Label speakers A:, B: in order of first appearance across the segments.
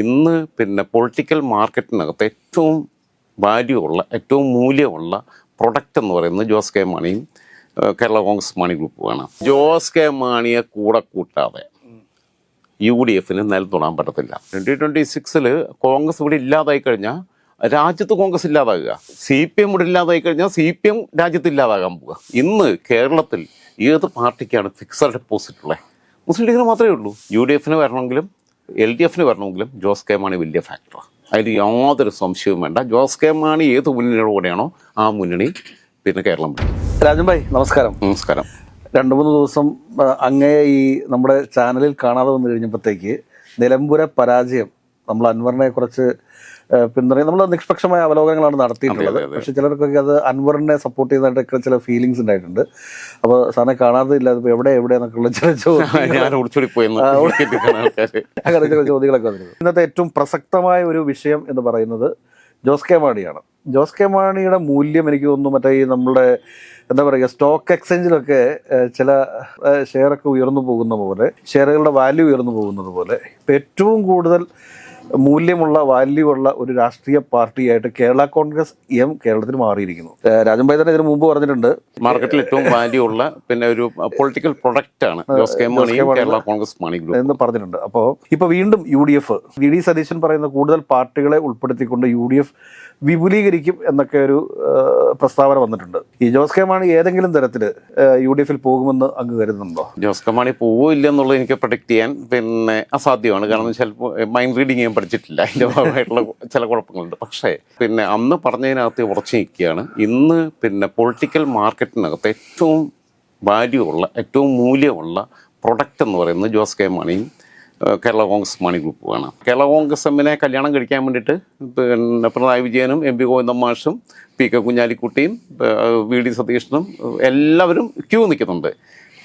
A: ഇന്ന് പിന്നെ പൊളിറ്റിക്കൽ മാർക്കറ്റിനകത്ത് ഏറ്റവും വാല്യൂ ഉള്ള ഏറ്റവും മൂല്യമുള്ള പ്രൊഡക്റ്റ് എന്ന് പറയുന്നത് ജോസ് കെ മാണിയും കേരള കോൺഗ്രസ് മാണി ഗ്രൂപ്പുമാണ് ജോസ് കെ മാണിയെ കൂടെ കൂട്ടാതെ യു ഡി എഫിന് നിലത്തൊടാൻ പറ്റത്തില്ല. ട്വന്റി ട്വന്റി സിക്സിൽ കോൺഗ്രസ് ഇവിടെ ഇല്ലാതായി കഴിഞ്ഞാൽ രാജ്യത്ത് കോൺഗ്രസ് ഇല്ലാതാകുക. സി പി എം ഇവിടെ ഇല്ലാതായി കഴിഞ്ഞാൽ സി പി എം രാജ്യത്ത് ഇല്ലാതാകാൻ പോവുക. ഇന്ന് കേരളത്തിൽ ഏത് പാർട്ടിക്കാണ് ഫിക്സഡ് ഡെപ്പോസിറ്റ് ഉള്ളത് മുസ്ലിം ലീഗിന് മാത്രമേ ഉള്ളൂ. യു ഡി എഫിന് വരണമെങ്കിലും എൽ ഡി എഫിന് വരണമെങ്കിലും ജോസ് കെ മാണി വലിയ ഫാക്ടറാണ് അതിൽ യാതൊരു സംശയവും വേണ്ട. ജോസ് കെ മാണി ഏത് മുന്നണിയുടെ കൂടെയാണോ ആ മുന്നണി പിന്നെ കേരളം.
B: രാജൻ ഭായ് നമസ്കാരം.
A: നമസ്കാരം.
B: രണ്ട് മൂന്ന് ദിവസം അങ്ങേ ഈ നമ്മുടെ ചാനലിൽ കാണാതെ വന്നു കഴിഞ്ഞപ്പോഴത്തേക്ക് നിലമ്പുര പരാജയം നമ്മൾ അൻവറിനെ കുറച്ച് പിന്തുണ നമ്മൾ നിഷ്പക്ഷമായ അവലോകനങ്ങളാണ് നടത്തിയിട്ടുള്ളത്. പക്ഷെ ചിലർക്കൊക്കെ അത് അൻവറിനെ സപ്പോർട്ട് ചെയ്യുന്നതായിട്ടൊക്കെ ചില ഫീലിങ്സ് ഉണ്ടായിട്ടുണ്ട്. അപ്പോൾ സാറിനെ കാണാതെ ഇല്ല അതിപ്പോൾ എവിടെ എവിടെ എന്നൊക്കെയുള്ള ചില അങ്ങനെ ചില ചോദ്യങ്ങളൊക്കെ വന്നിരുന്നു ഇന്നത്തെ ഏറ്റവും പ്രസക്തമായ ഒരു വിഷയം എന്ന് പറയുന്നത് ജോസ് കെ മാണിയാണ്. ജോസ് കെ മാണിയുടെ മൂല്യം എനിക്ക് തോന്നുന്നു മറ്റേ ഈ നമ്മുടെ എന്താ പറയുക സ്റ്റോക്ക് എക്സ്ചേഞ്ചിലൊക്കെ ചില ഷെയറൊക്കെ ഉയർന്നു പോകുന്ന പോലെ ഷെയറുകളുടെ വാല്യൂ ഉയർന്നു പോകുന്നത് പോലെ ഇപ്പം ഏറ്റവും കൂടുതൽ മൂല്യമുള്ള വാല്യൂ ഉള്ള ഒരു രാഷ്ട്രീയ പാർട്ടിയായിട്ട് കേരള കോൺഗ്രസ് എം കേരളത്തിൽ മാറിയിരിക്കുന്നു. രാജൻ തന്നെ ഇതിനു മുമ്പ് പറഞ്ഞിട്ടുണ്ട്.
A: മാർക്കറ്റിൽ ഏറ്റവും വാല്യൂ ഉള്ള പിന്നെ ഒരു പൊളിറ്റിക്കൽ പ്രൊഡക്റ്റ് ആണ് ജോസ് കെ മാണിയും കേരള കോൺഗ്രസ് മണി ഗ്രൂപ്പ്.
B: എന്ന് പറഞ്ഞിട്ടുണ്ട്. അപ്പോൾ ഇപ്പൊ വീണ്ടും U D F V D Satheesan പറയുന്ന കൂടുതൽ പാർട്ടികളെ ഉൾപ്പെടുത്തിക്കൊണ്ട് യു ഡി എഫ് വിപുലീകരിക്കും എന്നൊക്കെ ഒരു പ്രസ്താവന വന്നിട്ടുണ്ട്. ഈ ജോസ് കെ മാണി ഏതെങ്കിലും തരത്തിൽ യു ഡി എഫിൽ പോകുമെന്ന് അങ്ങ് കരുതുന്നുണ്ടോ?
A: ജോസ് കെ മാണി പോവില്ല എന്നുള്ളത് എനിക്ക് പ്രൊഡക്റ്റ് ചെയ്യാൻ പിന്നെ അസാധ്യമാണ്. കാരണം ചിലപ്പോൾ മൈൻഡ് റീഡിങ് ഞാൻ പഠിച്ചിട്ടില്ല. അതിന്റെ ഭാഗമായിട്ടുള്ള ചില കുഴപ്പങ്ങളുണ്ട്. പക്ഷേ പിന്നെ അന്ന് പറഞ്ഞതിനകത്ത് ഉറച്ചു നിൽക്കുകയാണ്. ഇന്ന് പിന്നെ പൊളിറ്റിക്കൽ മാർക്കറ്റിനകത്ത് ഏറ്റവും വാല്യൂ ഉള്ള ഏറ്റവും മൂല്യമുള്ള പ്രൊഡക്റ്റ് എന്ന് പറയുന്നത് ജോസ് കെ മാണിയും കേരള കോൺഗ്രസ് മാണി ഗ്രൂപ്പുമാണ് കേരള കോൺഗ്രസ് എമ്മിനെ കല്യാണം കഴിക്കാൻ വേണ്ടിയിട്ട് പിന്നെ പിണറായി വിജയനും എം പി ഗോവിന്ദ മാഷും പി കെ കുഞ്ഞാലിക്കുട്ടിയും വി ഡി സതീഷനും എല്ലാവരും ക്യൂ നിൽക്കുന്നുണ്ട്.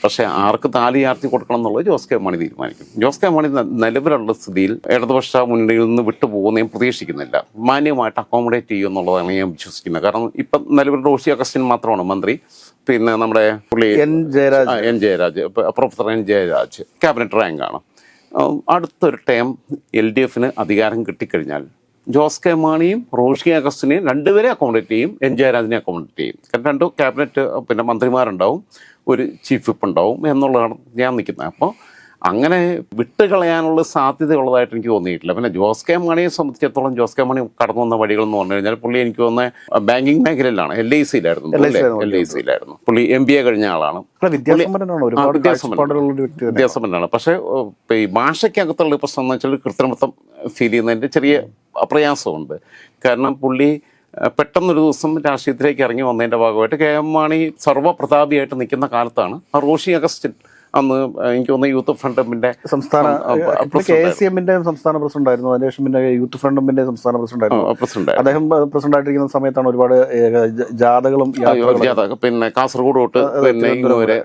A: പക്ഷേ ആർക്ക് താലി ആർത്തി കൊടുക്കണം എന്നുള്ളത് ജോസ് കെ മാണി തീരുമാനിക്കും. ജോസ് കെ മാണി നിലവിലുള്ള സ്ഥിതിയിൽ ഇടതുപക്ഷ മുന്നണിയിൽ നിന്ന് വിട്ടുപോകുന്ന ഞാൻ പ്രതീക്ഷിക്കുന്നില്ല. മാന്യമായിട്ട് അക്കോമഡേറ്റ് ചെയ്യും എന്നുള്ളതാണ് ഞാൻ വിശ്വസിക്കുന്നത്. കാരണം ഇപ്പം നിലവിൽ റോഷി അഗസ്റ്റിൻ മാത്രമാണ് മന്ത്രി. പിന്നെ നമ്മുടെ പുള്ളി
B: N Jayaraj.
A: N Jayaraj professor N Jayaraj. Cabinet റാങ്കാണ്. അടുത്തൊരു ടൈം എൽ ഡി എഫിന് അധികാരം കിട്ടിക്കഴിഞ്ഞാൽ ജോസ് കെ മാണിയും റോഷി അഗസ്റ്റിനെയും രണ്ടുപേരെ അക്കോമഡേറ്റ് ചെയ്യും. എൻ ജയരാജിനെ അക്കോമഡേറ്റ് ചെയ്യും. കാരണം രണ്ട് ക്യാബിനറ്റ് പിന്നെ മന്ത്രിമാരുണ്ടാവും ഒരു ചീഫ് വിപ്പ് ഉണ്ടാവും എന്നുള്ളതാണ് ഞാൻ നിൽക്കുന്നത്. അപ്പോൾ അങ്ങനെ വിട്ടുകളയാനുള്ള സാധ്യതയുള്ളതായിട്ട് എനിക്ക് തോന്നിയിട്ടില്ല. പിന്നെ ജോസ് കെ മണിയെ സംബന്ധിച്ചിടത്തോളം ജോസ് കെ മണി കടന്നു വന്ന വഴികൾ എന്ന് പറഞ്ഞു കഴിഞ്ഞാൽ പുള്ളി എനിക്ക് തോന്നുന്നത് ബാങ്കിങ് മേഖലയിലാണ്. എൽ ഐ സിയിലായിരുന്നു. എൽ ഐ സിയിലായിരുന്നു. പുള്ളി എം ബി എ കഴിഞ്ഞ ആളാണ്.
B: വിദ്യാസമ്പന്നനാണ്?
A: പക്ഷേ ഈ ഭാഷയ്ക്കകത്തുള്ള പ്രശ്നം എന്ന് വെച്ചാൽ കൃത്രിമത്വം ഫീൽ ചെയ്യുന്നതിന്റെ ചെറിയ പ്രയാസമുണ്ട് കാരണം പുള്ളി പെട്ടെന്നൊരു ദിവസം രാഷ്ട്രീയത്തിലേക്ക് ഇറങ്ങി വന്നതിന്റെ ഭാഗമായിട്ട് കെ എം മാണി സർവപ്രതാപിയായിട്ട് നിൽക്കുന്ന കാലത്താണ് ആ റോഷി അഗസ്റ്റിൻ അന്ന് എനിക്ക് തോന്നുന്നു യൂത്ത് ഫ്രണ്ട് എമ്മിന്റെ
B: സംസ്ഥാന കെ എസ് സി എമ്മിന്റെ സംസ്ഥാന പ്രസിഡന്റ് ആയിരുന്നു അതിനുശേഷം പിന്നെ യൂത്ത് ഫ്രണ്ട് എമ്മിന്റെ സംസ്ഥാന പ്രസിഡന്റ് ആയിരുന്നു
A: പ്രസിഡന്റ്
B: അദ്ദേഹം പ്രസിഡന്റ് ആയിട്ടിരിക്കുന്ന സമയത്താണ് ഒരുപാട് ജാഥകളും
A: പിന്നെ കാസർഗോഡ് തൊട്ട് പിന്നെ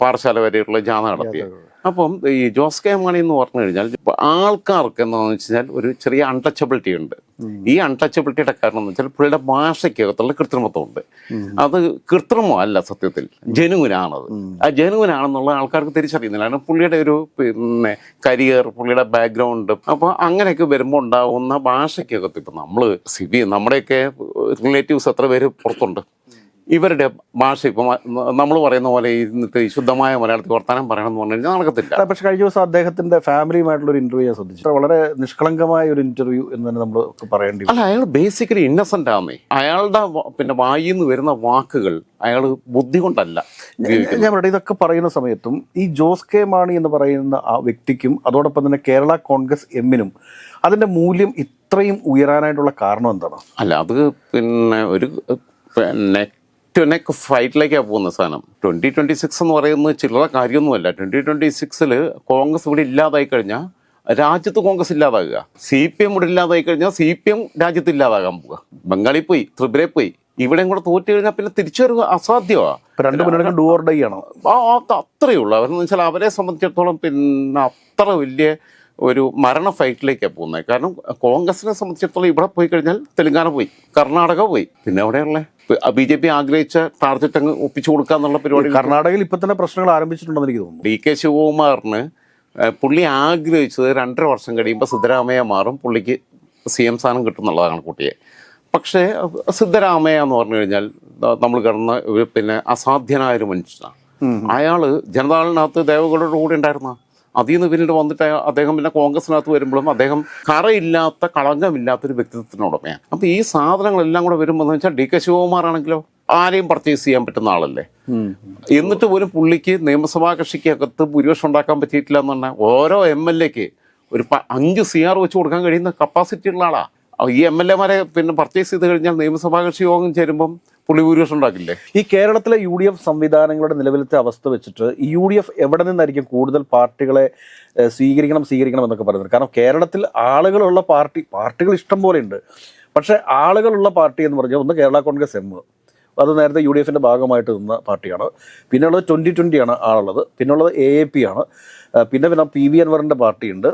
A: പാറശാല വരെയുള്ള ജാഥ നടത്തിയ അപ്പം ഈ ജോസ് കെ മാണി എന്ന് പറഞ്ഞു കഴിഞ്ഞാൽ ആൾക്കാർക്ക് എന്താണെന്ന് വെച്ച് കഴിഞ്ഞാൽ ഒരു ചെറിയ അൺടച്ചബിലിറ്റി ഉണ്ട്. ഈ അൺടച്ചബിലിറ്റിയുടെ കാരണം എന്ന് വെച്ചാൽ പുള്ളിയുടെ ഭാഷയ്ക്കകത്തുള്ള കൃത്രിമത്വം ഉണ്ട് അത് കൃത്രിമമല്ല സത്യത്തിൽ ജനുവിനാണത്. ആ ജനുവിനാണെന്നുള്ള ആൾക്കാർക്ക് തിരിച്ചറിയുന്നില്ല. കാരണം പുള്ളിയുടെ ഒരു പിന്നെ കരിയർ പുള്ളിയുടെ ബാക്ക്ഗ്രൗണ്ട് അപ്പോൾ അങ്ങനെയൊക്കെ വരുമ്പോൾ ഉണ്ടാവുന്ന ഭാഷയ്ക്കകത്ത് ഇപ്പം നമ്മൾ സിബി നമ്മുടെയൊക്കെ റിലേറ്റീവ്സ് എത്ര പേര് പുറത്തുണ്ട്? ഇവരുടെ ഭാഷ ഇപ്പം നമ്മൾ പറയുന്ന പോലെ ഇന്നത്തെ ശുദ്ധമായ മലയാളത്തിൽ വർത്തമാനം പറയണം എന്ന് പറഞ്ഞു കഴിഞ്ഞാൽ നടക്കത്തില്ല.
B: പക്ഷെ കഴിഞ്ഞ ദിവസം അദ്ദേഹത്തിന്റെ ഫാമിലിയുമായിട്ടുള്ള ഒരു ഇന്റർവ്യൂ ഞാൻ ശ്രദ്ധിച്ചു. വളരെ നിഷ്കളങ്കമായ ഒരു ഇന്റർവ്യൂ എന്ന് തന്നെ നമ്മൾ പറയേണ്ടി വരും.
A: അല്ല അയാൾ ബേസിക്കലി ഇന്നസെന്റ് ആമേ അയാളുടെ പിന്നെ വായിൽ നിന്ന് വരുന്ന വാക്കുകൾ അയാൾ ബുദ്ധി കൊണ്ടല്ല
B: ഞാൻ പറയട്ടെ ഇതൊക്കെ പറയുന്ന സമയത്തും ഈ ജോസ് കെ മാണി എന്ന് പറയുന്ന ആ വ്യക്തിക്കും അതോടൊപ്പം തന്നെ കേരള കോൺഗ്രസ് എമ്മിനും അതിന്റെ മൂല്യം ഇത്രയും ഉയരാനായിട്ടുള്ള കാരണം എന്താണ്?
A: അല്ല അത് പിന്നെ ഒരു നെക്ക് ടു നെക്ക് ഫൈറ്റിലേക്കാണ് പോകുന്ന സാധനം. ട്വന്റി ട്വന്റി സിക്സ് എന്ന് പറയുന്നത് ചില്ലറ കാര്യമൊന്നുമല്ല. ട്വന്റി ട്വന്റി സിക്സിൽ കോൺഗ്രസ് ഇവിടെ ഇല്ലാതായി കഴിഞ്ഞാൽ രാജ്യത്ത് കോൺഗ്രസ് ഇല്ലാതാകുക. സി പി എം ഇവിടെ ഇല്ലാതായി കഴിഞ്ഞാൽ സി പി എം രാജ്യത്ത് ഇല്ലാതാകാൻ പോവുക. ബംഗാളിൽ പോയി ത്രിപുരയിൽ പോയി. ഇവിടെയും കൂടെ തോറ്റു കഴിഞ്ഞാൽ പിന്നെ തിരിച്ചു വരിക അസാധ്യമാണ്
B: ഡു ആണോ?
A: ആ അത്രയേ ഉള്ളൂ. അവരെന്ന് വെച്ചാൽ അവരെ സംബന്ധിച്ചിടത്തോളം പിന്നെ അത്ര വലിയ ഒരു മരണ ഫൈറ്റിലേക്കാണ് പോകുന്നത്. കാരണം കോൺഗ്രസിനെ സംബന്ധിച്ചിടത്തോളം ഇവിടെ പോയി കഴിഞ്ഞാൽ തെലുങ്കാന പോയി കർണാടക പോയി. പിന്നെ എവിടെയുള്ള ബി ജെ പി ആഗ്രഹിച്ച ടാർജറ്റ് അങ്ങ് ഒപ്പിച്ചു കൊടുക്കുക എന്നുള്ള പരിപാടി
B: കർണാടകയിൽ ഇപ്പൊ തന്നെ പ്രശ്നങ്ങൾ ആരംഭിച്ചിട്ടുണ്ടെന്ന് എനിക്ക് തോന്നുന്നു.
A: ഡി കെ ശിവകുമാറിന് പുള്ളി ആഗ്രഹിച്ചത് രണ്ടര വർഷം കഴിയുമ്പോൾ സിദ്ധരാമയ്യ മാറും പുള്ളിക്ക് സി എം സ്ഥാനം കിട്ടും എന്നുള്ളതാണ് കുട്ടിയെ. പക്ഷേ സിദ്ധരാമയ്യ എന്ന് പറഞ്ഞു കഴിഞ്ഞാൽ നമ്മൾ കിടന്ന പിന്നെ അസാധ്യനായ ഒരു മനുഷ്യനാണ് അയാൾ ജനതാളിനകത്ത് ദേവഗൗഡയുടെ കൂടെ ഉണ്ടായിരുന്ന? അതിൽ നിന്ന് പിന്നീട് വന്നിട്ട് അദ്ദേഹം പിന്നെ കോൺഗ്രസിനകത്ത് വരുമ്പോഴും അദ്ദേഹം കറയില്ലാത്ത കളങ്കമില്ലാത്തൊരു വ്യക്തിത്വത്തിനുടമയാണ് അപ്പോൾ ഈ സാധനങ്ങളെല്ലാം കൂടെ വരുമ്പോൾ എന്ന് വെച്ചാൽ ഡി കെ ശിവകുമാർ ആണെങ്കിലോ ആരെയും പർച്ചേസ് ചെയ്യാൻ പറ്റുന്ന ആളല്ലേ? എന്നിട്ട് പോലും പുള്ളിക്ക് നിയമസഭാ കക്ഷിക്കകത്ത് ഭൂരിപക്ഷം ഉണ്ടാക്കാൻ പറ്റിയിട്ടില്ല എന്ന് പറഞ്ഞാൽ ഓരോ എം എൽ എക്ക് ഒരു അഞ്ച് സി ആർ വെച്ച് കൊടുക്കാൻ കഴിയുന്ന കപ്പാസിറ്റി ഉള്ള ആളാ. ഈ എം എൽ എമാരെ പിന്നെ പർച്ചേസ് ചെയ്ത് കഴിഞ്ഞാൽ നിയമസഭാ കക്ഷി യോഗം ചേരുമ്പം പുള്ളി ഭൂരിപക്ഷം ഉണ്ടാക്കില്ലേ?
B: ഈ കേരളത്തിലെ യു ഡി എഫ് സംവിധാനങ്ങളുടെ നിലവിലത്തെ അവസ്ഥ വെച്ചിട്ട് യു ഡി എഫ് എവിടെ നിന്നായിരിക്കും കൂടുതൽ പാർട്ടികളെ സ്വീകരിക്കണം സ്വീകരിക്കണം എന്നൊക്കെ പറയുന്നത്? കാരണം കേരളത്തിൽ ആളുകളുള്ള പാർട്ടി പാർട്ടികൾ ഇഷ്ടം പോലെ ഉണ്ട്. പക്ഷേ ആളുകളുള്ള പാർട്ടി എന്ന് പറഞ്ഞാൽ ഒന്ന് കേരള കോൺഗ്രസ് എം. അത് നേരത്തെ യു ഡി എഫിന്റെ ഭാഗമായിട്ട് നിന്ന പാർട്ടിയാണ്. പിന്നെയുള്ളത് ട്വന്റി ട്വന്റി ട്വന്റി ആണ് ആളുള്ളത്. പിന്നെയുള്ളത് എ എ പി ആണ്. പിന്നെ പിന്നെ പി വി അൻവറിന്റെ പാർട്ടിയുണ്ട്.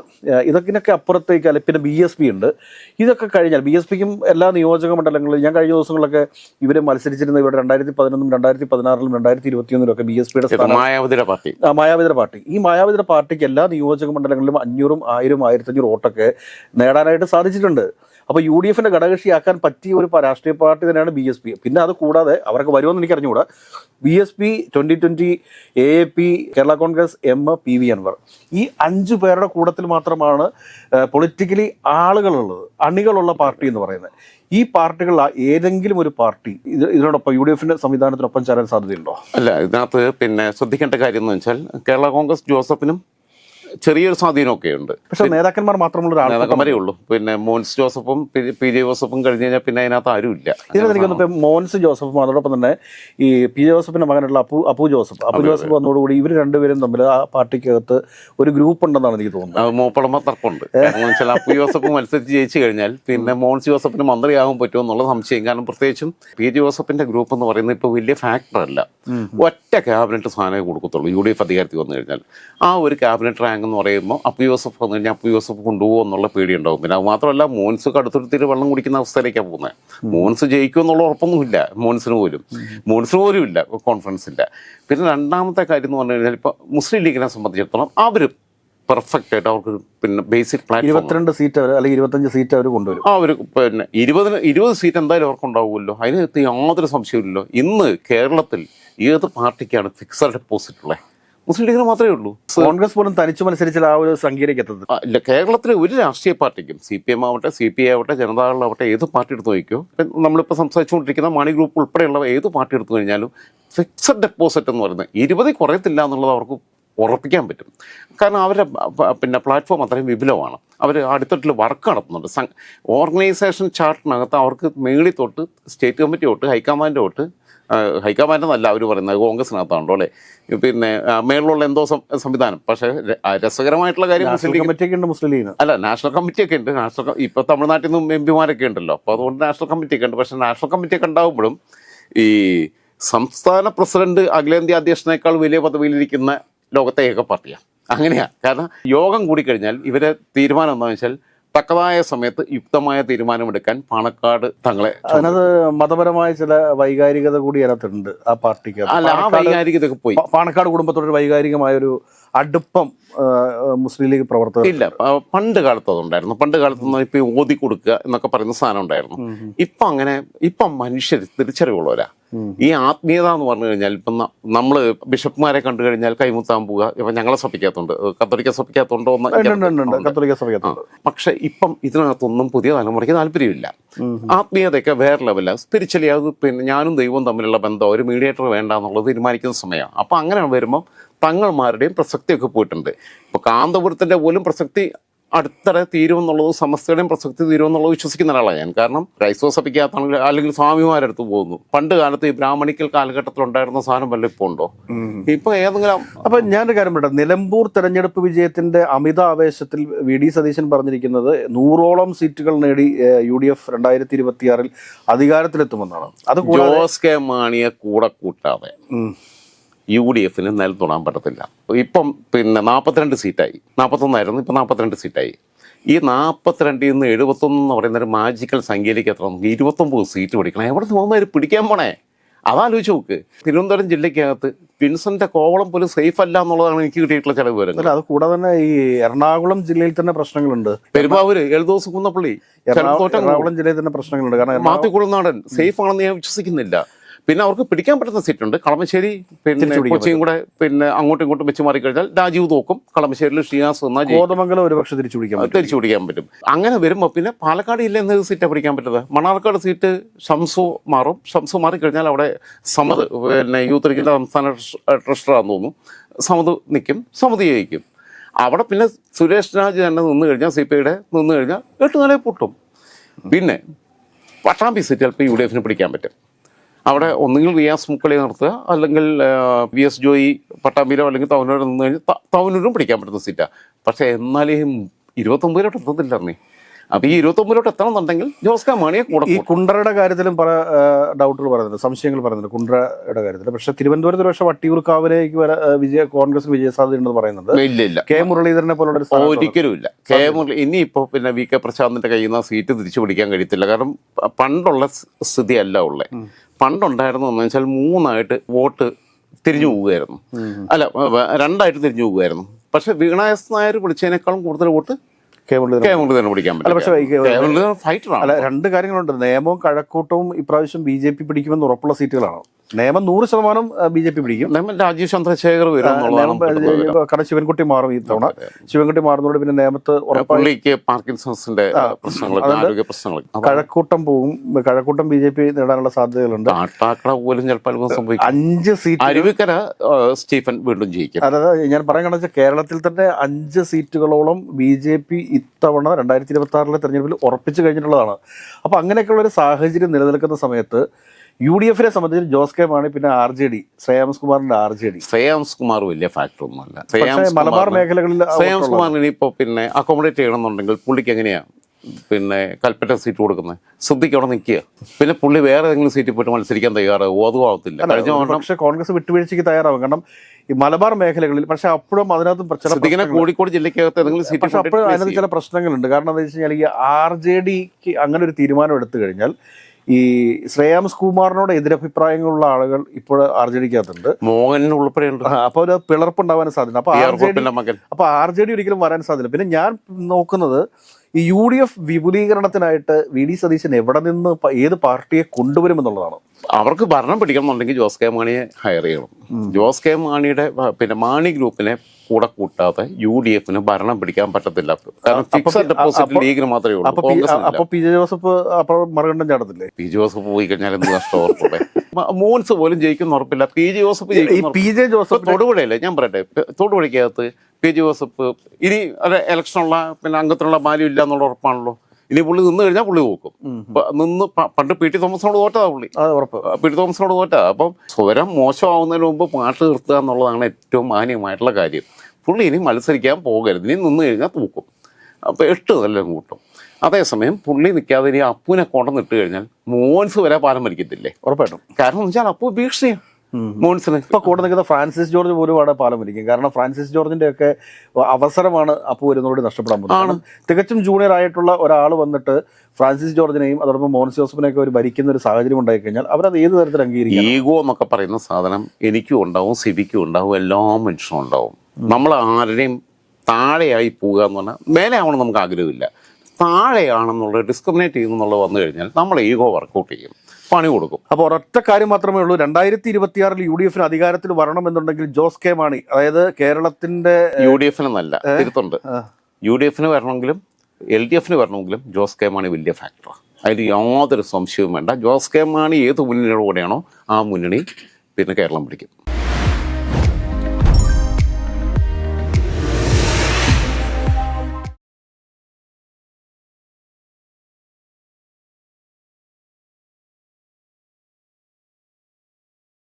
B: ഇതൊക്കെ അപ്പുറത്തേക്ക് അല്ലെ പിന്നെ ബി എസ് പി ഉണ്ട്. ഇതൊക്കെ കഴിഞ്ഞാൽ ബി എസ് പിക്കും എല്ലാ നിയോജക മണ്ഡലങ്ങളിലും ഞാൻ കഴിഞ്ഞ ദിവസങ്ങളിലൊക്കെ ഇവർ മത്സരിച്ചിരുന്ന ഇവിടെ രണ്ടായിരത്തി പതിനൊന്നും രണ്ടായിരത്തി പതിനാറിലും രണ്ടായിരത്തി ഇരുപത്തിയൊന്നിലൊക്കെ ബി എസ് പിയുടെ
A: മായാവതിയുടെ പാർട്ടി.
B: ആ, മായാവതിയുടെ പാർട്ടി. ഈ മായാവതിയുടെ പാർട്ടിക്ക് എല്ലാ നിയോജക മണ്ഡലങ്ങളിലും അഞ്ഞൂറും ആയിരം ആയിരത്തഞ്ഞൂറ് വോട്ടൊക്കെ നേടാനായിട്ട് സാധിച്ചിട്ടുണ്ട്. അപ്പോൾ യു ഡി എഫിന്റെ ഘടകകക്ഷിയാക്കാൻ പറ്റിയ ഒരു രാഷ്ട്രീയ പാർട്ടി തന്നെയാണ് ബി എസ് പി. പിന്നെ അത് കൂടാതെ അവർക്ക് വരുമെന്ന് എനിക്ക് അറിഞ്ഞുകൂടാ. B S P twenty twenty A A P Kerala Congress M P V Anvar. ഈ അഞ്ച് പേരുടെ കൂട്ടത്തിൽ മാത്രമാണ് പൊളിറ്റിക്കലി ആളുകളുള്ളത് അണികളുള്ള പാർട്ടി എന്ന് പറയുന്നത്. ഈ പാർട്ടികളിൽ ഏതെങ്കിലും ഒരു പാർട്ടി ഇത് ഇതിനോടൊപ്പം യു ഡി എഫിന്റെ സംവിധാനത്തിനൊപ്പം ചേരാൻ സാധ്യതയുണ്ടോ?
A: അല്ല ഇതിനകത്ത് പിന്നെ ശ്രദ്ധിക്കേണ്ട കാര്യം എന്ന് വെച്ചാൽ കേരള കോൺഗ്രസ് ജോസഫിനും ചെറിയൊരു സ്വാധീനമൊക്കെ ഉണ്ട്
B: പക്ഷെ നേതാക്കന്മാർ മാത്രമുള്ള
A: നേതാക്കന്മാരേ ഉള്ളൂ. പിന്നെ മോൻസ് ജോസഫും പി- ജെ. ജോസഫും കഴിഞ്ഞ് കഴിഞ്ഞാൽ പിന്നെ അതിനകത്ത് ആരുമില്ല
B: ഇതിനകത്ത് എനിക്ക് തോന്നുന്നു ഇപ്പം മോൻസ് ജോസഫും അതോടൊപ്പം തന്നെ ഈ പി. ജെ. ജോസഫിന്റെ മകനുള്ള അപ്പു അപ്പു ജോസഫ്. അപ്പു ജോസഫ് വന്നതോടുകൂടി ഇവർ രണ്ടുപേരും തമ്മിൽ ആ പാർട്ടിക്കകത്ത് ഒരു ഗ്രൂപ്പ് ഉണ്ടെന്നാണ് എനിക്ക് തോന്നുന്നത്.
A: അത് മൂപ്പളമ തർക്കമുണ്ട്. വെച്ചാൽ അപ്പു ജോസഫ് മത്സരിച്ച് ജയിച്ചു കഴിഞ്ഞാൽ പിന്നെ മോൻസ് ജോസഫിന് മന്ത്രിയാകാൻ പറ്റുമോ എന്നുള്ള സംശയം. കാരണം പ്രത്യേകിച്ചും പി. ജെ. ജോസഫിന്റെ ഗ്രൂപ്പ് എന്ന് പറയുന്നത് ഇപ്പോൾ വലിയ ഫാക്ടർ അല്ല ഒറ്റ ക്യാബിനറ്റ് സ്ഥാനമേ കൊടുക്കത്തുള്ളൂ. യു ഡി എഫ് അധികാരത്തിൽ വന്നു കഴിഞ്ഞാൽ. ആ ഒരു ക്യാബിനറ്റ് റാങ്ക് എന്ന് പറയുമ്പോൾ അപ്പു ജോസഫ് വന്നു കഴിഞ്ഞാൽ അപ്പു ജോസഫ് കൊണ്ടുപോകും എന്നുള്ള പേടിയുണ്ടാവും. പിന്നെ അത് മാത്രമല്ല മോൻസ് കടുത്തുരുത്തിരി വെള്ളം കുടിക്കുന്ന അവസ്ഥയിലേക്കാണ് പോകുന്നത്. മോൻസ് ജയിക്കും എന്നുള്ള ഉറപ്പൊന്നുമില്ല മോൻസിന് പോലും. മോൻസിന് പോലും ഇല്ല. കോൺഫിഡൻസ് ഇല്ല. പിന്നെ രണ്ടാമത്തെ കാര്യം എന്ന് പറഞ്ഞു കഴിഞ്ഞാൽ ഇപ്പോൾ മുസ്ലിം ലീഗിനെ സംബന്ധിച്ചിടത്തോളം അവർ പെർഫെക്റ്റ് ആയിട്ട് അവർക്ക് പിന്നെ ബേസിക് പ്ലാൻ
B: ഇരുപത്തിരണ്ട് സീറ്റ് അവർ അല്ലെങ്കിൽ ഇരുപത്തഞ്ച് സീറ്റ് അവർ കൊണ്ടുവരും.
A: ആ ഒരു പിന്നെ ഇരുപതിന് ഇരുപത് സീറ്റ് എന്തായാലും അവർക്കുണ്ടാവുമല്ലോ. അതിനകത്ത് യാതൊരു സംശയമില്ലല്ലോ ഇന്ന് കേരളത്തിൽ ഏത് പാർട്ടിക്കാണ് ഫിക്സഡ് ഡെപ്പോസിറ്റ് ഉള്ളത് മുസ്ലിം ലീഗിന് മാത്രമേ ഉള്ളൂ.
B: കോൺഗ്രസ് പോലും തനിച്ചു മത്സരിച്ചാൽ ആ ഒരു സംഖ്യയിലേക്ക് എത്തുന്നത്
A: ഇല്ല കേരളത്തിലെ ഒരു രാഷ്ട്രീയ പാർട്ടിക്കും സി പി എം ആവട്ടെ സി പി ഐ ആവട്ടെ ജനതാദളാവട്ടെ ഏത് പാർട്ടി എടുത്ത് നോക്കിയോ? നമ്മളിപ്പോൾ സംസാരിച്ചുകൊണ്ടിരിക്കുന്ന മണി ഗ്രൂപ്പ് ഉൾപ്പെടെയുള്ള ഏത് പാർട്ടി എടുത്തു കഴിഞ്ഞാലും ഫിക്സഡ് ഡെപ്പോസിറ്റ് എന്ന് പറയുന്നത് ഇരുപതിൽ കുറയത്തില്ല എന്നുള്ളത് അവർക്ക് ഉറപ്പിക്കാൻ പറ്റും. കാരണം അവരുടെ പിന്നെ പ്ലാറ്റ്ഫോം അത്രയും വിപുലമാണ്. അവർ അടുത്തിട്ടുള്ള വർക്ക് നടത്തുന്നുണ്ട്. ഓർഗനൈസേഷൻ ചാർട്ടിനകത്ത് അവർക്ക് മേളി തൊട്ട് സ്റ്റേറ്റ് കമ്മിറ്റി തൊട്ട് ഹൈക്കമാൻഡ് തൊട്ട് ഹൈക്കമാൻഡ് എന്നല്ല അവർ പറയുന്നത് കോൺഗ്രസിനകത്താണല്ലോ അല്ലേ? പിന്നെ മേളിലുള്ള എന്തോ സംവിധാനം. പക്ഷേ രസകരമായിട്ടുള്ള കാര്യം മുസ്ലിം
B: കമ്മിറ്റിയൊക്കെ ഉണ്ട് മുസ്ലിം ലീഗ്
A: അല്ല നാഷണൽ കമ്മിറ്റി ഒക്കെ ഉണ്ട്. നാഷണൽ ഇപ്പോൾ ഇപ്പൊ തമിഴ്നാട്ടിൽ നിന്നും എം പിമാരൊക്കെ ഉണ്ടല്ലോ. അപ്പോൾ അതുകൊണ്ട് നാഷണൽ കമ്മിറ്റി ഒക്കെ ഉണ്ട്. പക്ഷേ നാഷണൽ കമ്മിറ്റി ഒക്കെ ഉണ്ടാവുമ്പോഴും ഈ സംസ്ഥാന പ്രസിഡന്റ് അഖിലേന്ത്യാ അധ്യക്ഷനേക്കാൾ വലിയ പദവിയിലിരിക്കുന്ന ലോകത്തെ ഏക പാർട്ടിയാണ്. അങ്ങനെയാ. കാരണം യോഗം കൂടിക്കഴിഞ്ഞാൽ ഇവരെ തീരുമാനം എന്താണെന്ന് വെച്ചാൽ തക്കതായ സമയത്ത് യുക്തമായ തീരുമാനമെടുക്കാൻ പാണക്കാട് തങ്ങളെ
B: അതിനകത്ത് മതപരമായ ചില വൈകാരികത കൂടി അതിനകത്തുണ്ട് ആ പാർട്ടിക്ക്.
A: അല്ല ആ വൈകാരികതയൊക്കെ പോയി.
B: പാണക്കാട് കുടുംബത്തോടൊരു വൈകാരികമായ ഒരു അടുപ്പം മുസ്ലിം ലീഗ് പ്രവർത്തകർ
A: ഇല്ല പണ്ട് കാലത്ത് അതുണ്ടായിരുന്നു. പണ്ട് കാലത്ത് ഇപ്പൊ ഓതി കൊടുക്കുക എന്നൊക്കെ പറയുന്ന സാധനം ഉണ്ടായിരുന്നു. ഇപ്പൊ അങ്ങനെ ഇപ്പൊ മനുഷ്യർ തിരിച്ചറിവുള്ളവരാ. ഈ ആത്മീയത എന്ന് പറഞ്ഞു കഴിഞ്ഞാൽ ഇപ്പം ന- നമ്മൾ ബിഷപ്പ്മാരെ കണ്ടു കഴിഞ്ഞാൽ കൈമുത്താൻ പോവുക ഇപ്പൊ ഞങ്ങളെ സഭയ്ക്കകത്തുണ്ട് കത്തോലിക്ക.
B: ഉണ്ട്. കത്തോലിക്ക സഭയ്ക്കകത്തുണ്ട്
A: പക്ഷെ ഇപ്പം ഇതിനകത്തൊന്നും പുതിയ തലമുറയ്ക്ക് താല്പര്യമില്ല. ആത്മീയതയൊക്കെ വേറെ ലെവലാണ് സ്പിരിച്വലി അത് പിന്നെ ഞാനും ദൈവവും തമ്മിലുള്ള ബന്ധം ഒരു മീഡിയേറ്റർ വേണ്ട എന്നുള്ളത് തീരുമാനിക്കുന്ന സമയമാണ്. അപ്പം അങ്ങനെ വരുമ്പം തങ്ങൾമാരുടെയും പ്രസക്തിയൊക്കെ പോയിട്ടുണ്ട്. ഇപ്പോൾ കാന്തപുരത്തിന്റെ പോലും പ്രസക്തി അടുത്തിടെ തീരുമെന്നുള്ളത് സമസ്തയുടെയും പ്രസക്തി തീരുമെന്നുള്ളത് വിശ്വസിക്കുന്ന ഒരാളാണ് ഞാൻ. കാരണം ക്രൈസ്തവ സഭയ്ക്കകത്താണെങ്കിൽ അല്ലെങ്കിൽ സ്വാമിമാരടുത്ത് പോകുന്നു. പണ്ട് കാലത്ത് ഈ ബ്രാഹ്മണിക്കൽ കാലഘട്ടത്തിൽ ഉണ്ടായിരുന്ന സാധനം വല്ല ഇപ്പോൾ ഉണ്ടോ? ഇപ്പൊ ഏതെങ്കിലും
B: അപ്പൊ ഞാനൊരു കാര്യം പറയട്ടെ. നിലമ്പൂർ തെരഞ്ഞെടുപ്പ് വിജയത്തിന്റെ അമിത ആവേശത്തിൽ വി ഡി സതീശൻ പറഞ്ഞിരിക്കുന്നത് നൂറോളം സീറ്റുകൾ നേടി യു ഡി എഫ് രണ്ടായിരത്തി ഇരുപത്തിയാറിൽ അധികാരത്തിലെത്തുമെന്നാണ്. അത്
A: ജോസ് കെ മാണിയെ കൂടെ കൂട്ടാതെ. യു ഡി എഫിന് നില തൊടാൻ പറ്റത്തില്ല. ഇപ്പം പിന്നെ നാൽപ്പത്തിരണ്ട് സീറ്റായി. നാൽപ്പത്തൊന്നായിരുന്നു ഇപ്പം നാൽപ്പത്തിരണ്ട് സീറ്റായി. ഈ നാൽപ്പത്തിരണ്ടിൽ നിന്ന് എഴുപത്തൊന്ന് എന്ന് പറയുന്ന ഒരു മാജിക്കൽ സംഖ്യയിലേക്ക് എത്ര നമുക്ക് ഇരുപത്തൊമ്പത് സീറ്റ് പിടിക്കണം. എവിടെ നിന്ന് പോകുന്നവർ പിടിക്കാൻ പോണേ. അതാലോചിച്ച് നോക്ക്. തിരുവനന്തപുരം ജില്ലയ്ക്കകത്ത് വിൻസന്റെ കോവളം പോലും സേഫ് അല്ല എന്നുള്ളതാണ് എനിക്ക് കിട്ടിയിട്ടുള്ള ചില വിവരങ്ങൾ.
B: അല്ല അത് കൂടാതെ തന്നെ ഈ എറണാകുളം ജില്ലയിൽ തന്നെ പ്രശ്നങ്ങളുണ്ട്.
A: പെരുമാവൂര് എഴുതോസ് കുന്നപ്പള്ളി
B: എറണാകുളം ജില്ലയിൽ തന്നെ പ്രശ്നങ്ങളുണ്ട്. കാരണം
A: മാത്തിക്കുളനാടൻ സേഫ് ആണെന്ന് ഞാൻ വിശ്വസിക്കുന്നില്ല. പിന്നെ അവർക്ക് പിടിക്കാൻ പറ്റുന്ന സീറ്റുണ്ട് കളമശ്ശേരി പിന്നെ കൊച്ചിയും കൂടെ പിന്നെ അങ്ങോട്ടും ഇങ്ങോട്ടും വെച്ച് മാറിക്കഴിഞ്ഞാൽ രാജീവ് തോക്കും. കളമശ്ശേരിയിൽ ശ്രീനിവാസ് വന്നാൽ ജയിക്കും.
B: ഒരു ഒരുപക്ഷെ തിരിച്ചു പിടിക്കാൻ പറ്റും.
A: തിരിച്ചു പിടിക്കാൻ പറ്റും. അങ്ങനെ വരുമ്പോൾ പിന്നെ പാലക്കാട് ഇല്ല എന്നൊരു സീറ്റാണ് പിടിക്കാൻ പറ്റുന്നത്. മണ്ണാർക്കാട് സീറ്റ് ഷംസു മാറും. ഷംസു മാറിക്കഴിഞ്ഞാൽ അവിടെ സമത് പിന്നെ യൂത്ത് ലീഗിന്റെ സംസ്ഥാന ട്രഷറാന്ന് തോന്നുന്നു. സമത് നിൽക്കും സമതി ജയിക്കും. അവിടെ പിന്നെ സുരേഷ് രാജ് തന്നെ നിന്ന് കഴിഞ്ഞാൽ സി പി ഐയുടെ നിന്ന് കഴിഞ്ഞാൽ എട്ട് പൊട്ടും. പിന്നെ പട്ടാമ്പി സീറ്റ് ചിലപ്പോൾ യു ഡി എഫിന് പിടിക്കാൻ പറ്റും. അവിടെ ഒന്നുകിൽ റിയാസ് മുക്കളി നിർത്തുക അല്ലെങ്കിൽ വി എസ് ജോയി പട്ടാമ്പിയിലോ അല്ലെങ്കിൽ തവനൂരോ നിന്ന് കഴിഞ്ഞാൽ തവനൂരും പിടിക്കാൻ പറ്റുന്ന സീറ്റാണ് പക്ഷേ എന്നാലും ഇരുപത്തൊമ്പതിലോട്ട് എത്തത്തില്ല നീ അപ്പോൾ ഈ ഇരുപത്തൊമ്പതിലോട്ട് എത്തണം എന്നുണ്ടെങ്കിൽ ജോസ് കെ മാണിയെ കൂടെ
B: ഈ കുണ്ടറയുടെ കാര്യത്തിലും പല ഡൗട്ടുകൾ പറയുന്നുണ്ട് സംശയങ്ങൾ പറയുന്നുണ്ട് കുണ്ടറയുടെ കാര്യത്തിൽ പക്ഷെ തിരുവനന്തപുരത്ത് പക്ഷേ വട്ടിയൂർക്കാവിലേക്ക് വരെ വിജയ കോൺഗ്രസ് വിജയ സാധ്യതയുണ്ടെന്ന് പറയുന്നുണ്ട്.
A: ഇല്ല ഇല്ല.
B: കെ മുരളീധരനെ പോലുള്ള
A: ഒരിക്കലും ഇല്ല കെ മുരളി ഇനിയിപ്പോൾ പിന്നെ വി കെ പ്രശാന്തിന്റെ കയ്യിൽ നിന്ന് സീറ്റ് തിരിച്ചു പിടിക്കാൻ കഴിയത്തില്ല. കാരണം പണ്ടുള്ള സ്ഥിതിയല്ല സ്ഥിതി അല്ല ഉള്ളത് പണ്ടുണ്ടായിരുന്നെന്ന് വെച്ചാൽ മൂന്നായിട്ട് വോട്ട് തിരിഞ്ഞു പോവുകയായിരുന്നു. അല്ല രണ്ടായിട്ട് തിരിഞ്ഞു പോവുകയായിരുന്നു. പക്ഷെ വീണായസ് നായർ വിളിച്ചതിനേക്കാളും കൂടുതൽ വോട്ട്
B: അല്ല പക്ഷേ രണ്ട് കാര്യങ്ങളുണ്ട്. നിയമവും കഴക്കൂട്ടവും ഇപ്രാവശ്യം ബി ജെ പി പിടിക്കുമെന്ന് ഉറപ്പുള്ള സീറ്റുകളാണ്. നിയമം നൂറ് ശതമാനം ബി ജെ പി പിടിക്കും.
A: നിയമം രാജീവ് ചന്ദ്രശേഖർ.
B: കാരണം ശിവൻകുട്ടി മാറും ഈ തവണ. ശിവൻകുട്ടി മാറുന്നതോട് പിന്നെ നിയമത്ത്
A: പുള്ളിക്ക് പാർക്കിൻസൺസിന്റെ പ്രശ്നങ്ങൾ
B: കഴക്കൂട്ടം പോകും. കഴക്കൂട്ടം ബി ജെ പി നേടാനുള്ള സാധ്യതകളുണ്ട്.
A: പോലും ചിലപ്പോൾ സംഭവിക്കും.
B: അഞ്ച് സീറ്റ്
A: അരുവിക്കര സ്റ്റീഫൻ വീണ്ടും ജയിക്കും.
B: അതായത് ഞാൻ പറയാൻ വെച്ചാൽ കേരളത്തിൽ തന്നെ അഞ്ച് സീറ്റുകളോളം ബി ജെ പി ഇത്തവണ രണ്ടായിരത്തി ഇരുപത്തി ആറിലെ തെരഞ്ഞെടുപ്പിൽ ഉറപ്പിച്ചു കഴിഞ്ഞിട്ടുള്ളതാണ്. അപ്പൊ അങ്ങനെയൊക്കെയുള്ള ഒരു സാഹചര്യം നിലനിൽക്കുന്ന സമയത്ത് യു ഡി എഫിനെ സംബന്ധിച്ച് ജോസ് കെ മാണി പിന്നെ ആർ ജെ ഡി ശ്രേയാംസ് കുമാറിന്റെ R J D.
A: Shreyams Kumar വലിയ ഫാക്ടർ ഒന്നുമല്ല ശ്രേയാംസ്
B: മലബാർ മേഖലകളിൽ
A: ശ്രേയാംസ് കുമാറിന് ഇനിയിപ്പോ പിന്നെ അക്കോമഡേറ്റ് ചെയ്യണമെന്നുണ്ടെങ്കിൽ പുള്ളിക്ക് എങ്ങനെയാ പിന്നെ കൽപ്പറ്റ സീറ്റ് കൊടുക്കുന്നത് ശ്രദ്ധിക്ക് അവിടെ നിൽക്കുക പിന്നെ പുള്ളി വേറെ ഏതെങ്കിലും സീറ്റിൽ പോയിട്ട് മത്സരിക്കാൻ തയ്യാറാവും? അതും ആവത്തില്ല. കഴിഞ്ഞ
B: പക്ഷേ കോൺഗ്രസ് വിട്ടുവീഴ്ചയ്ക്ക് തയ്യാറാവും. കാരണം ഈ മലബാർ മേഖലകളിൽ പക്ഷെ അപ്പോഴും അതിനകത്ത് പ്രശ്നം
A: ശ്രദ്ധിക്കുന്ന കോഴിക്കോട് ജില്ലക്കകത്ത് ഏതെങ്കിലും സീറ്റ്
B: പക്ഷെ അപ്പോഴും അതിനകത്ത് ചില പ്രശ്നങ്ങളുണ്ട്. കാരണം എന്താ വെച്ച് കഴിഞ്ഞാൽ ഈ ആർ ജെ ഡിക്ക് അങ്ങനെ ഒരു തീരുമാനം എടുത്തു കഴിഞ്ഞാൽ ഈ ശ്രേയാംസ് കുമാറിനോട് എതിരഭിപ്രായങ്ങളുള്ള ആളുകൾ ഇപ്പോൾ ആർ ജെ ഡിക്കകത്തുണ്ട്
A: മോഹൻ ഉൾപ്പെടെയുണ്ട്.
B: അപ്പോൾ ഒരു പിളർപ്പുണ്ടാവാൻ സാധ്യത അപ്പോൾ
A: P R
B: R J D
A: ഗോപിന്റെ മകൻ.
B: അപ്പൊ ആർ ജെ ഡി ഒരിക്കലും വരാൻ സാധ്യത പിന്നെ ഞാൻ നോക്കുന്നത് ഈ യു ഡി എഫ് വിപുലീകരണത്തിനായിട്ട് വി ഡി സതീശൻ എവിടെ നിന്ന് ഏത് പാർട്ടിയെ കൊണ്ടുവരുമെന്നുള്ളതാണ്.
A: അവർക്ക് ഭരണം പിടിക്കണമെന്നുണ്ടെങ്കിൽ ജോസ് കെ മാണിയെ ഹയർ ചെയ്യണം. ജോസ് കെ മാണിയുടെ പിന്നെ മാണി ഗ്രൂപ്പിനെ കൂടെ കൂട്ടാതെ യു ഡി എഫിന് ഭരണം പിടിക്കാൻ പറ്റത്തില്ല. കാരണം ഫിക്സഡ് ഡെപ്പോസിറ്റ് ലീഗിന് മാത്രമേ ഉള്ളൂ.
B: അപ്പൊ പി- ജെ ജോസഫ് മറുകണ്ഠം ചാടത്തില്ലേ?
A: പി ജെ ജോസഫ് പോയി കഴിഞ്ഞാൽ എന്ത് നഷ്ടം ഉറപ്പുണ്ട് മോൻസ് പോലും ജയിക്കുന്ന ഉറപ്പില്ല. പി. ജെ. ജോസഫ്
B: ഈ പി. ജെ. ജോസഫ്
A: തൊടുപുഴയല്ലേ? ഞാൻ പറയട്ടെ. തൊടുപുഴയ്ക്കകത്ത് പി. ജെ. ജോസഫ് ഇനി അത് ഇലക്ഷനുള്ള പിന്നെ അംഗത്തിനുള്ള ബാല്യം ഇല്ല എന്നുള്ള ഉറപ്പാണല്ലോ. ഇനി പുള്ളി നിന്ന് കഴിഞ്ഞാൽ പുള്ളി നോക്കും നിന്ന് പണ്ട് പി. ടി. തോമസിനോട് തോറ്റതാ പുള്ളി. പി. ടി. തോമസിനോട് തോറ്റാ അപ്പം സ്വരം മോശമാവുന്നതിന് മുമ്പ് പാട്ട് നിർത്തുക എന്നുള്ളതാണ് ഏറ്റവും മാന്യമായിട്ടുള്ള കാര്യം. പുള്ളി ഇനി മത്സരിക്കാൻ പോകരുത്. ഇനി നിന്ന് കഴിഞ്ഞാൽ തൂക്കും. അപ്പോൾ എട്ട് നല്ല കൂട്ടും. അതേസമയം പുള്ളി നിൽക്കാതെ ഇനി അപ്പുവിനെ കൊണ്ടുവന്നിട്ട് കഴിഞ്ഞാൽ മോൻസ് വരെ പാലം വലിക്കത്തില്ലേ?
B: ഉറപ്പായിട്ടും.
A: കാരണം എന്ന് വെച്ചാൽ അപ്പു ഭീഷണിയാണ് മോൻസിന്.
B: ഇപ്പൊ കൂടെ നിൽക്കുന്ന ഫ്രാൻസിസ് ജോർജ് പോലും അവിടെ പാലം വലിക്കും. കാരണം ഫ്രാൻസിസ് ജോർജിന്റെ ഒക്കെ അവസരമാണ് അപ്പു വരുന്നതോട് നഷ്ടപ്പെടാൻ പോകുന്നത്. തികച്ചും ജൂനിയർ ആയിട്ടുള്ള ഒരാൾ വന്നിട്ട് ഫ്രാൻസിസ് ജോർജിനെയും അതോടൊപ്പം മോൻസ് ജോസഫിനെയൊക്കെ ഒരു ഭരിക്കുന്ന ഒരു സാഹചര്യം ഉണ്ടായി കഴിഞ്ഞാൽ അവരത് ഏത് തരത്തിൽ അംഗീകരിക്കും
A: ഈഗോ എന്നൊക്കെ പറയുന്ന സാധനം എനിക്കും ഉണ്ടാവും സിബിക്കും ഉണ്ടാവും എല്ലാ മനുഷ്യനും ഉണ്ടാവും. നമ്മൾ ആരുടെയും താഴെയായി പോവുക എന്ന് പറഞ്ഞാൽ മേലെ ആവണം നമുക്ക് ആഗ്രഹമില്ല. താഴെയാണെന്നുള്ളത് ഡിസ്ക്രിമിനേറ്റ് ചെയ്യുന്നുള്ളത് വന്നു കഴിഞ്ഞാൽ നമ്മൾ ഈഗോ വർക്കൗട്ട് ചെയ്യും പണി കൊടുക്കും.
B: അപ്പോൾ ഒരൊറ്റ കാര്യം മാത്രമേ ഉള്ളൂ. രണ്ടായിരത്തി ഇരുപത്തിയാറിൽ യു ഡി എഫിന് അധികാരത്തിൽ വരണമെന്നുണ്ടെങ്കിൽ ജോസ് കെ മാണി അതായത് കേരളത്തിന്റെ
A: യു ഡി എഫിന് നല്ല തിരുത്തുണ്ട്. യു ഡി എഫിന് വരണമെങ്കിലും എൽ ഡി എഫിന് വരണമെങ്കിലും ജോസ് കെ മാണി വലിയ ഫാക്ടറാണ് അതിൽ യാതൊരു സംശയവും വേണ്ട. ജോസ് കെ മാണി ഏത് മുന്നണിയുടെ കൂടെയാണോ ആ മുന്നണി പിന്നെ കേരളം പിടിക്കും.